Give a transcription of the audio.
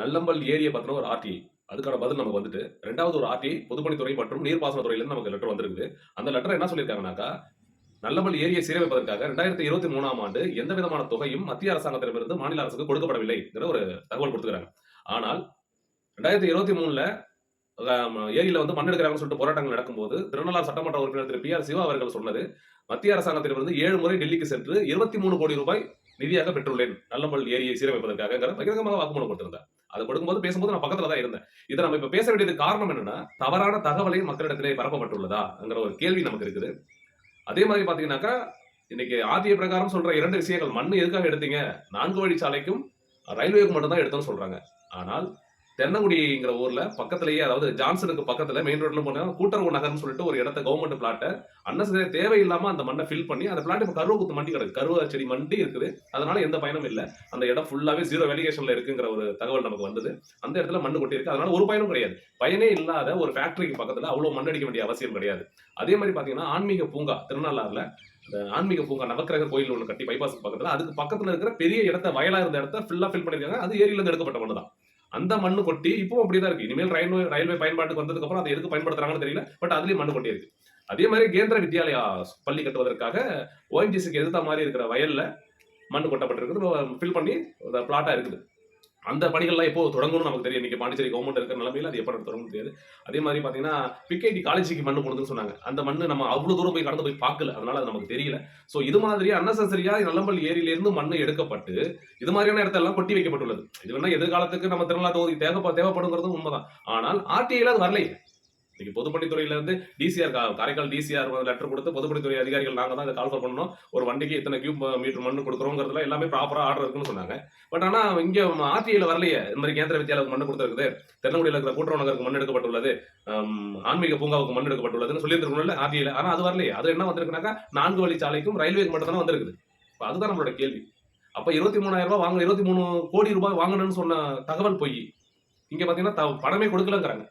நல்லம்பல் ஏரியை பத்தின ஒரு ஆர்டிஐ அதுக்கான பதில் நமக்கு வந்துட்டு ரெண்டாவது ஒரு ஆர்டிஐ பொதுப்பணித்துறை மற்றும் நீர்ப்பாசனத்துறையிலிருந்து நமக்கு லெட்டர் வந்திருக்குது. அந்த லெட்டர் என்ன சொல்லியிருக்காங்கனாக்கா நல்லம்பல் ஏரியை சீரமைப்பதற்காக ரெண்டாயிரத்தி இருபத்தி மூணாம் ஆண்டு எந்த விதமான தொகையும் மத்திய அரசாங்கத்திடமிருந்து மாநில அரசுக்கு கொடுக்கப்படவில்லைங்கிற ஒரு தகவல் கொடுத்துக்கிறாங்க ஆனால் ரெண்டாயிரத்தி இருபத்தி மூணுல ஏரியில வந்து மண் எடுக்கிறாங்கன்னு சொல்லிட்டு போராட்டங்கள் நடக்கும்போது திருநள்ளார் சட்டமன்ற உறுப்பினர் திரு பி ஆர் சிவா அவர்கள் சொன்னது மத்திய அரசாங்கத்திடமிருந்து ஏழு முறை டெல்லிக்கு சென்று இருபத்தி மூணு கோடி ரூபாய் நிதியாக பெற்றுள்ளேன் நல்லம்பல் ஏரியை சீரமைப்பதற்காக பகிரங்கமாக வாக்குமூலம் கொடுத்திருந்தார். அதை கொடுக்கும்போது பேசும்போது நான் பக்கத்துல தான் இருந்தேன். இதை நம்ம இப்ப பேச வேண்டியது காரணம் என்னன்னா தவறான தகவலை மக்களிடத்திலே பரப்பப்பட்டுள்ளதாங்கிற ஒரு கேள்வி நமக்கு இருக்குது. அதே மாதிரி பாத்தீங்கன்னாக்கா இன்னைக்கு ஆதிய பிரகாரம் சொல்ற இரண்டு விஷயங்கள் மண் எதுக்காக எடுத்தீங்க? நான்கு வழி சாலைக்கும் ரயில்வேக்கு மட்டும் தான் எடுத்தோம்னு சொல்றாங்க. ஆனால் தென்னங்குடிங்கிற ஊர்ல பக்கத்துலயே அதாவது ஜான்சனுக்கு பக்கத்துல மெயின் ரோட்ல போனா கூட்டரவு நகர்னு சொல்லிட்டு ஒரு இடத்த கவர்மெண்ட் பிளாட்டை அன்னசரி தேவையில்லாம அந்த மண்ணை ஃபில் பண்ணி அந்த பிளாட் இப்ப கருவ குத்து மண்டி கிடக்கு. கருவ செடி மண்டி இருக்குது. அதனால எந்த பயனும் இல்ல. அந்த இடம் ஃபுல்லாவே ஜீரோ வேலிகேஷன்ல இருக்குங்கிற ஒரு தகவல் நமக்கு வந்தது. அந்த இடத்துல மண்ணு கொட்டி இருக்கு அதனால ஒரு பயனும் கிடையாது. பயனே இல்லாத ஒரு ஃபேக்டரிக்கு பக்கத்துல அவ்வளவு மண் அடிக்க வேண்டிய அவசியம் கிடையாது. அதே மாதிரி பாத்தீங்கன்னா ஆன்மீக பூங்கா திருநள்ளாறுல இந்த ஆன்மீக பூங்கா நவக்கிரக கோயில் ஒன்று கட்டி பைபாஸ் பக்கத்துல அதுக்கு பக்கத்துல இருக்கிற பெரிய இடத்த வயலா இருந்த இடத்த ஃபுல்லா ஃபில் பண்ணிருக்காங்க அது ஏரியில இருந்து எடுக்கப்பட்ட மண்ணு தான் அந்த மண்ணு கொட்டி இப்போ அப்படிதான் இருக்கு. இனிமேல் ரயில்வே ரயில்வே பயன்பாட்டுக்கு வந்ததுக்கு அப்புறம் அதை எதுக்கு பயன்படுத்துறாங்கன்னு தெரியல. பட் அதுலயும் மண்ணு கொட்டி இருக்கு. அதே மாதிரி கேந்திர வித்யாலயா பள்ளி கட்டுவதற்காக ஓஎன்ஜிசிக்கு எதிர்த்த மாதிரி இருக்கிற வயல்ல மண்ணு கொட்டப்பட்டிருக்குது. ஃபில் பண்ணி பிளாட்டா இருக்குது. அந்த பணிகள்லாம் எப்போ தொடங்கணும்னு நமக்கு தெரியும். இன்னைக்கு பாண்டிச்சேரி கவர்மெண்ட் இருக்கிற நிலமையில் அது எப்போ தொடங்கும் தெரியாது. அதே மாதிரி பார்த்தீங்கன்னா பிகேடி காலேஜுக்கு மண்ணு போடுதுன்னு சொன்னாங்க. அந்த மண்ணு நம்ம அவ்வளோ தூரம் போய் கடந்து போய் பார்க்கல. அதனால அது நமக்கு தெரியல. ஸோ இது மாதிரி அன்னசரியாக நல்லம்பள்ளி ஏரியிலேருந்து மண் மண்ணு எடுக்கப்பட்டு இது மாதிரியான இடத்தெல்லாம் கொட்டி வைக்கப்பட்டுள்ளது. இது வேணா எதிர்காலத்துக்கு நம்ம திருநெல்வேலி தொகுதி தேவை தேவைப்படுங்கிறதும் உண்மைதான். ஆனால் ஆர்டிஐல அது வரலையே. இன்னைக்கு பொதுப்பணித்துறையில இருந்து டிசிஆர் காரைக்கால் டிசிஆர் லெட்டர் கொடுத்து பொதுப்பணித்துறை அதிகாரிகள் நாங்க தான் இதை கால்ஃபர் பண்ணணும். ஒரு வண்டிக்கு இத்தனை கியூப் மீட்டர் மண்ணு கொடுக்குறோங்கிறதுல எல்லாமே ப்ராப்பரா ஆர்டர் இருக்குன்னு சொன்னாங்க. பட் ஆனா இங்க ஆர்டிஐல வரலையே. இந்த மாதிரி கேந்திர வித்தியாலயத்துக்கு மண்ணு கொடுத்துருக்குது. தென்னங்குடியில் இருக்கிற கூட்டுறவு நகருக்கு மண் எடுக்கப்பட்டுள்ளது. ஆன்மீக பூங்காவுக்கு மண் எடுக்கப்பட்டுள்ளதுன்னு சொல்லியிருந்திருக்கணும்ல ஆர்டிஐல. ஆனா அது வரலையே. அது என்ன வந்திருக்குனாக்கா நான்கு வழி சாலைக்கும் ரயில்வேக்கு மட்டும் தானே வந்திருக்குது. அதுதான் நம்மளோட கேள்வி. அப்ப இருபத்தி மூணாயிரம் ரூபாய் வாங்க இருபத்தி மூணு கோடி ரூபாய் வாங்கணும்னு சொன்ன தகவல் பொய் இங்க பாத்தீங்கன்னா த- பணமே கொடுக்கலங்கிறாங்க.